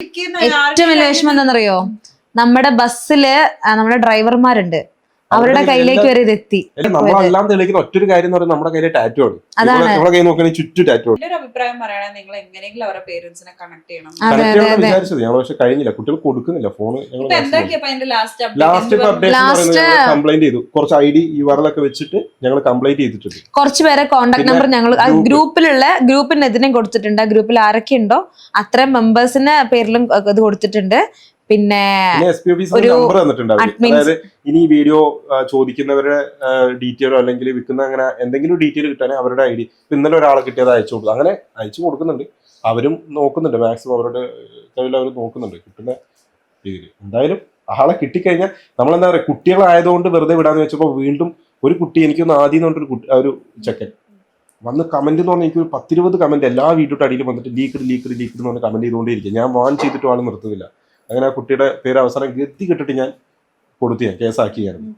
ഏറ്റവും വലിയ വിഷമം എന്താണെന്നറിയോ നമ്മുടെ ബസ്സിൽ നമ്മുടെ ഡ്രൈവർമാരുണ്ട്. അവരുടെ കയ്യിലേക്ക് വരെ ഇത് എത്തി. നമ്മളെല്ലാം തെളിയിക്കുന്ന ഒറ്റൊരു കാര്യം എന്ന് പറയുന്നത് നമ്മുടെ കയ്യിലെ ടാറ്റു ആണ്. നമ്മുടെ കയ്യിൽ നോക്കുകയാണെങ്കിൽ ചുറ്റു ടാറ്റു ആണ്. അഭിപ്രായം പറയണേ നിങ്ങൾ എങ്ങനെയെങ്കിലും അവരുടെ പേരൻസിനെ കണക്ട് ചെയ്യണം. വിചാരിച്ചത്. ഞങ്ങൾ പക്ഷെ കഴിഞ്ഞില്ല. കുട്ടികൾ കൊടുക്കുന്നില്ല ഫോൺ ലാസ്റ്റ് അപ്ഡേറ്റ് കംപ്ലൈന്റ് ചെയ്തു. കുറച്ച് ഐ ഡി യു ആർ ഒക്കെ വെച്ചിട്ട് ഞങ്ങൾ കംപ്ലൈന്റ് ചെയ്തിട്ടുണ്ട്. കുറച്ച് പേരെ കോണ്ടാക്ട് നമ്പർ ഞങ്ങൾ ഗ്രൂപ്പിലുള്ള ഗ്രൂപ്പിന് എതിരെ കൊടുത്തിട്ടുണ്ട്. ആ ഗ്രൂപ്പിൽ ആരൊക്കെ ഉണ്ടോ അത്രയും മെമ്പേഴ്സിന്റെ പേരിലും ഇത് കൊടുത്തിട്ടുണ്ട്. പിന്നെ ഒരു. അതായത് ഇനി ഈ വീഡിയോ ചോദിക്കുന്നവരുടെ ഡീറ്റെയിലോ അല്ലെങ്കിൽ വിൽക്കുന്ന അങ്ങനെ എന്തെങ്കിലും ഡീറ്റെയിൽ കിട്ടാൻ അവരുടെ ഐ ഡി ഇന്നലെ ഒരാളെ കിട്ടിയത് അയച്ചു കൊടുത്തു. അങ്ങനെ അയച്ചു കൊടുക്കുന്നുണ്ട്. അവരും നോക്കുന്നുണ്ട്. മാക്സിമം അവരുടെ കയ്യിൽ അവർ നോക്കുന്നുണ്ട്. കിട്ടുന്ന രീതിയിൽ. എന്തായാലും ആളെ കിട്ടിക്കഴിഞ്ഞാൽ നമ്മളെന്താ പറയുക കുട്ടികളായതുകൊണ്ട് വെറുതെ വിടാന്ന് വെച്ചപ്പോൾ വീണ്ടും ഒരു കുട്ടി എനിക്കൊന്ന് ആദ്യം പറഞ്ഞിട്ട് കുട്ടി ഒരു ചെക്കൻ വന്ന് കമന്റ് എന്ന് പറഞ്ഞാൽ എനിക്ക് ഒരു പത്തിരുപത് കമന്റ് എല്ലാ വീഡിയോയുടെ അടിയിൽ വന്നിട്ട് ലീക്കഡ് ലീക്കഡ് ലീക്കഡ് എന്ന് പറഞ്ഞ് കമന്റ് ചെയ്തുകൊണ്ടേ ഞാൻ വാൺ ചെയ്തിട്ട് ആൾ നിർത്തുന്നില്ല. അങ്ങനെ ആ കുട്ടിയുടെ പേര് അവസാനം ഗതി കെട്ടിട്ട് ഞാൻ കൊടുത്തു ഞാൻ കേസാക്കിയായിരുന്നു.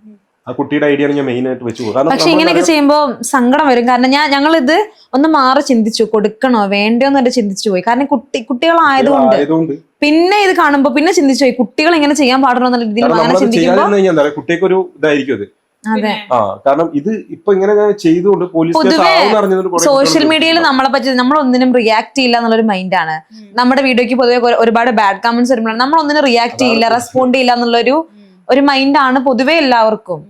ആ കുട്ടിയുടെ ഐഡിയ ഞാൻ മെയിൻ ആയിട്ട് വെച്ചു പക്ഷെ ഇങ്ങനെയൊക്കെ ചെയ്യുമ്പോൾ സങ്കടം വരും. കാരണം ഞാൻ ഞങ്ങൾ ഇത് ഒന്ന് മാറി ചിന്തിച്ചു. കൊടുക്കണോ വേണ്ടോന്ന് എന്നൊരു ചിന്തിച്ചു പോയി. കാരണം കുട്ടി കുട്ടികളായതുകൊണ്ട്. പിന്നെ ഇത് കാണുമ്പോൾ പിന്നെ ചിന്തിച്ചു പോയി. കുട്ടികൾ ഇങ്ങനെ ചെയ്യാൻ പാടുള്ളൂ എന്നുള്ള രീതിയിൽ കുട്ടിക്ക് ഒരു ഇതായിരിക്കും അതെ. ആ കാരണം ഇത് ഇപ്പൊ ഇങ്ങനെ ഞാൻ ചെയ്തുകൊണ്ട് പോലീസ് സോഷ്യൽ മീഡിയയിൽ നമ്മളെ പറ്റി നമ്മൾ ഒന്നിനും റിയാക്ട് ചെയ്യില്ല എന്നുള്ളൊരു മൈൻഡാണ് ആണ്. നമ്മുടെ വീഡിയോക്ക് പൊതുവെ ഒരുപാട് ബാഡ് കമന്റ്സ് വരുമ്പോഴാണ്. നമ്മൾ ഒന്നിനും റിയാക്ട് ചെയ്യില്ല റെസ്പോണ്ട് ചെയ്യില്ല എന്നുള്ളൊരു ഒരു മൈൻഡാണ് പൊതുവെ എല്ലാവർക്കും.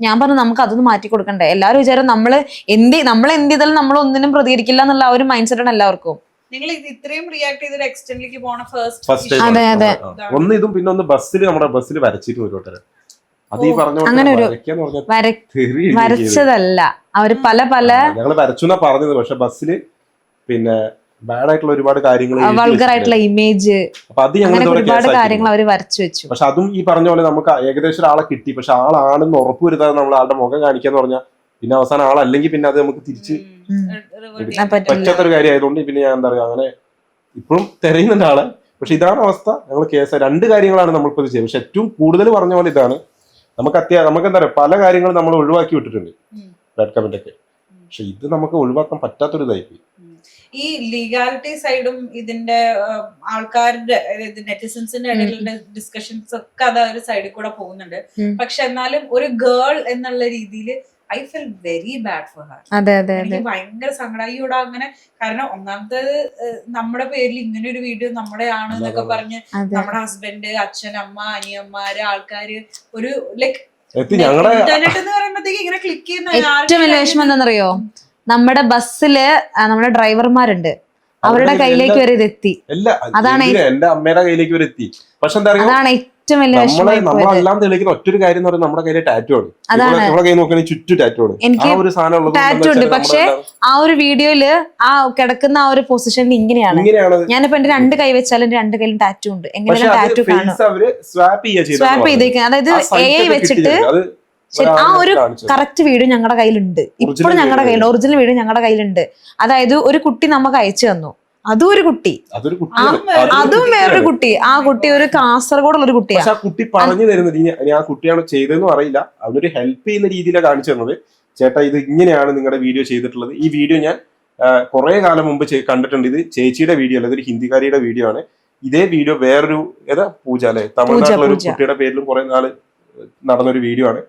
ഞാൻ പറഞ്ഞു നമുക്ക് അതൊന്നും മാറ്റി കൊടുക്കണ്ടേ? എല്ലാവരും വിചാരം നമ്മൾ എന്ത് നമ്മൾ എന്ത് ചെയ്താലും നമ്മൾ ഒന്നിനും പ്രതികരിക്കില്ല എന്നുള്ള ആ ഒരു മൈൻഡ് സെറ്റ് ആണ് എല്ലാവർക്കും. നിങ്ങൾ ഇത് ഇത്രയും റിയാക്ട് ചെയ്തൊരു എക്സ്റ്റൻഡിലേക്ക് പോണ ഫസ്റ്റ് അതെ, അതെ. ഒന്ന് ഇതും പിന്നെ ഒന്ന് ബസ്സിൽ നമ്മുടെ ബസ്സിൽ വരച്ചിട്ട് ഒരു വട്ടം അത് ഈ പറഞ്ഞ അങ്ങനെ ഒരു. വരച്ചതല്ല. അവർ പല പല ഞങ്ങൾ വരച്ചു പറഞ്ഞത് പക്ഷെ ബസ്സിൽ പിന്നെ ബാഡ് ആയിട്ടുള്ള ഒരുപാട് കാര്യങ്ങൾ ആയിട്ടുള്ള ഇമേജ് അപ്പൊ അത് ഞങ്ങൾ ഒരുപാട് കാര്യങ്ങൾ അവർ വരച്ചു വെച്ചു. പക്ഷെ അതും ഈ പറഞ്ഞ പോലെ നമുക്ക് ഏകദേശം ഒരാളെ കിട്ടി. പക്ഷെ ആളാണെന്ന് ഉറപ്പ് വരുത്താതെ നമ്മൾ ആളുടെ മുഖം കാണിക്കാന്ന് പറഞ്ഞാൽ പിന്നെ അവസാനം ആളല്ലെങ്കിൽ പിന്നെ അത് നമുക്ക് തിരിച്ച്. പറ്റാത്തൊരു കാര്യമായതുകൊണ്ട് പിന്നെ ഞാൻ എന്താ പറയുക അങ്ങനെ ഇപ്പോഴും തിരയുന്നുണ്ട് ആളെ. പക്ഷെ ഇതാണ് അവസ്ഥ. ഞങ്ങൾ കേസ് രണ്ട് കാര്യങ്ങളാണ് നമ്മളിപ്പോൾ ഇത് ചെയ്യുന്നത് പക്ഷെ ഏറ്റവും കൂടുതൽ പറഞ്ഞ പോലെ ഇതാണ്. നമുക്ക് അത്യാ നമുക്ക് എന്താ പറയാ പല കാര്യങ്ങളും നമ്മൾ ഒഴിവാക്കി വിട്ടിട്ടുണ്ട്. റെഡ് കമന്റ് ഒക്കെ. പക്ഷെ ഇത് നമുക്ക് ഒഴിവാക്കാൻ പറ്റാത്തൊരു ഇതായി ഈ ലീഗാലിറ്റി സൈഡും ഇതിന്റെ ആൾക്കാരുടെ നെറ്റിസൻസിന്റെ ഇടയിലുള്ള ഡിസ്കഷൻസ് ഒക്കെ അത് ഒരു സൈഡിൽ കൂടെ പോകുന്നുണ്ട്. പക്ഷെ എന്നാലും ഒരു ഗേൾ എന്നുള്ള രീതിയിൽ I feel very bad for her അതെ അതെ അതെ. എനിക്ക് ഭയങ്കര സങ്കടമായി ഇവിടെ അങ്ങനെ കാരണം ഒന്നാമത്തേത് ഏഹ്, നമ്മുടെ പേരിൽ ഇങ്ങനെ ഒരു വീഡിയോ നമ്മുടെ ആണ് എന്നൊക്കെ പറഞ്ഞ് നമ്മുടെ ഹസ്ബൻഡ് അച്ഛൻ അമ്മ അനിയന്മാര് ആൾക്കാര് ഒരു ലൈക് ഇന്റർനെറ്റ് എന്ന് പറയുമ്പോഴത്തേക്ക് ഇങ്ങനെ ക്ലിക്ക് ചെയ്യുന്ന ഏറ്റവും വലിയ വിഷമം എന്താണെന്നറിയോ? നമ്മുടെ ബസ്സിൽ നമ്മുടെ ഡ്രൈവർമാരുണ്ട്. അവരുടെ കയ്യിലേക്ക് വരെ ഇത് എത്തി അതാണ് എന്റെ അമ്മയുടെ കയ്യിലേക്ക് വരെ എത്തി. പക്ഷെ എന്താ അതാണ് ഏറ്റവും വലിയ നമ്മളെല്ലാം തെളിയിക്കുന്ന ഒറ്റൊരു കാര്യം എന്ന് പറയുന്നത് നമ്മുടെ കയ്യിലെ ടാറ്റു ആണ്. നമ്മുടെ കൈ നോക്കുകയാണെങ്കിൽ ചുറ്റു ടാറ്റു ആണ്. ആ എനിക്ക് tattoo ഉണ്ട്. പക്ഷേ ആ ഒരു വീഡിയോയിൽ ആ കിടക്കുന്ന ആ ഒരു പൊസിഷനിൽ ഇങ്ങനെയാണ്. ഞാനിപ്പോ എന്റെ രണ്ട് കൈ വെച്ചാലും രണ്ട് കൈയിലും ടാറ്റു ഉണ്ട്. അത് ടാറ്റു കാണും? സ്വാപ്പ് ചെയ്തേക്കുന്നത് അതായത് എ വെച്ചിട്ട് ആ ഒരു കറക്റ്റ് വീഡിയോ ഞങ്ങളുടെ കയ്യിലുണ്ട്. ഇപ്പോഴും ഞങ്ങളുടെ കയ്യിലുണ്ട്. ഒറിജിനൽ വീഡിയോ ഞങ്ങളുടെ കയ്യിലുണ്ട്. അതായത് ഒരു കുട്ടി നമുക്ക് അയച്ചു തന്നു. അതും ഒരു കുട്ടി. അതൊരു കുട്ടി അതും വേറൊരു കുട്ടി. ആ കുട്ടി ഒരു കാസർഗോഡുള്ള ഒരു കുട്ടിയാണ് പക്ഷെ ആ കുട്ടി പറഞ്ഞു തരുന്നത് ഇനി ആ കുട്ടിയാണോ ചെയ്തതെന്നും അറിയില്ല. അവനൊരു ഹെൽപ്പ് ചെയ്യുന്ന രീതിയിലാണ് കാണിച്ചു തന്നത്. ചേട്ടാ ഇത് ഇങ്ങനെയാണ് നിങ്ങളുടെ വീഡിയോ ചെയ്തിട്ടുള്ളത്. ഈ വീഡിയോ ഞാൻ കുറെ കാലം മുമ്പ് കണ്ടിട്ടുണ്ട്. ഇത് ചേച്ചിയുടെ വീഡിയോ അല്ല ഇതൊരു ഹിന്ദിക്കാരിയുടെ വീഡിയോ ആണ്. ഇതേ വീഡിയോ വേറൊരു ഏതാ? പൂജ അല്ലെ? തമിഴ്നാട്ടിലെ ഒരു. കുട്ടിയുടെ പേരിലും കുറെ നാൾ നടന്നൊരു വീഡിയോ ആണ്.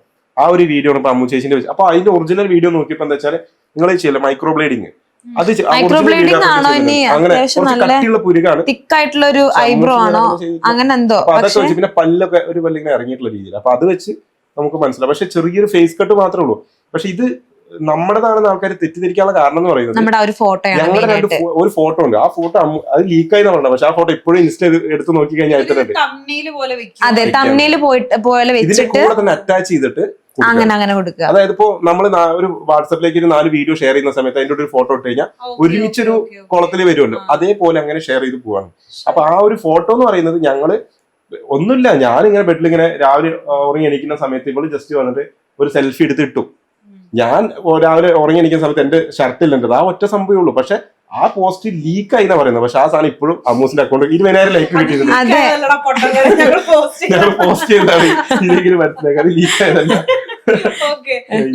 ആ ഒരു വീഡിയോ ആണ് ഇപ്പൊ അമ്മു ചേച്ചിന്റെ വെച്ച് അപ്പൊ അതിന്റെ ഒറിജിനൽ വീഡിയോ നോക്കിയപ്പോ എന്താ വെച്ചാൽ നിങ്ങൾ ചെയ്യില്ല മൈക്രോ ബ്ലേഡിങ് അത് video ആണോ ഇനി? അത്യാവശ്യം നല്ല തിക്കായിട്ടുള്ള ഒരു ഐബ്രോ ആണോ? അങ്ങനെ എന്തോ അതൊക്കെ വെച്ച് പിന്നെ പല്ലൊക്കെ ഒരു പല്ലിങ്ങനെ ഇറങ്ങിയിട്ടുള്ള രീതിയിൽ അപ്പൊ അത് വെച്ച് നമുക്ക് മനസ്സിലാവും പക്ഷെ ചെറിയൊരു ഫേസ് കട്ട് മാത്രമേ ഉള്ളൂ. പക്ഷെ ഇത് നമ്മുടേതാണെന്ന് ആൾക്കാർ തെറ്റിദ്ധരിക്കാനുള്ള കാരണം എന്ന് പറയുന്നത് നമ്മുടെ ആ ഒരു ഫോട്ടോയാണ് ഞങ്ങളുടെ രണ്ട് ഒരു ഫോട്ടോ ഉണ്ട്. ആ ഫോട്ടോ അത് ലീക്കായി പറഞ്ഞത് പക്ഷെ ആ ഫോട്ടോ ഇപ്പോഴും ഇൻസ്റ്റ എടുത്ത് നോക്കി കഴിഞ്ഞാൽ ഇതിന്റെ വെച്ചിട്ട് കൂടെ തന്നെ അറ്റാച്ച് ചെയ്തിട്ട്. അങ്ങനെ അങ്ങനെ കൊടുക്കുക. അതായത് ഇപ്പോ നമ്മൾ ഒരു വാട്സപ്പിലേക്ക് ഒരു നാല് വീഡിയോ ഷെയർ ചെയ്യുന്ന സമയത്ത് അതിന്റെ ഒരു ഫോട്ടോ ഇട്ട് കഴിഞ്ഞാൽ ഒരുമിച്ചൊരു കുളത്തിൽ വരുമല്ലോ. അതേപോലെ അങ്ങനെ ഷെയർ ചെയ്ത് പോവാണ്. അപ്പൊ ആ ഒരു ഫോട്ടോ എന്ന് പറയുന്നത് ഞങ്ങൾ ഒന്നുമില്ല ഇങ്ങനെ ബെഡിൽ ഇങ്ങനെ രാവിലെ ഉറങ്ങി എണീക്കുന്ന സമയത്ത് ഇവൾ ജസ്റ്റ് വന്നിട്ട് ഒരു സെൽഫി എടുത്ത് ഇട്ടു. ഞാൻ രാവിലെ ഉറങ്ങി എണീക്കുന്ന സമയത്ത് എന്റെ ഷർട്ടിലുണ്ട് ആ ഒറ്റ സംഭവമേ ഉള്ളൂ. പക്ഷെ ആ പോസ്റ്റ് ലീക്ക് ആയി എന്നാ പറയുന്നത്. പക്ഷെ ആ സാധനം ഇപ്പോഴും അമ്മൂസിന്റെ അക്കൗണ്ട് ഇരുപതിനായിരം ലൈക്ക് കിട്ടിയിട്ടുണ്ട്. ഞങ്ങൾ പോസ്റ്റ് ചെയ്താൽ അത് ലീക്ക് ആയതല്ല. Okay.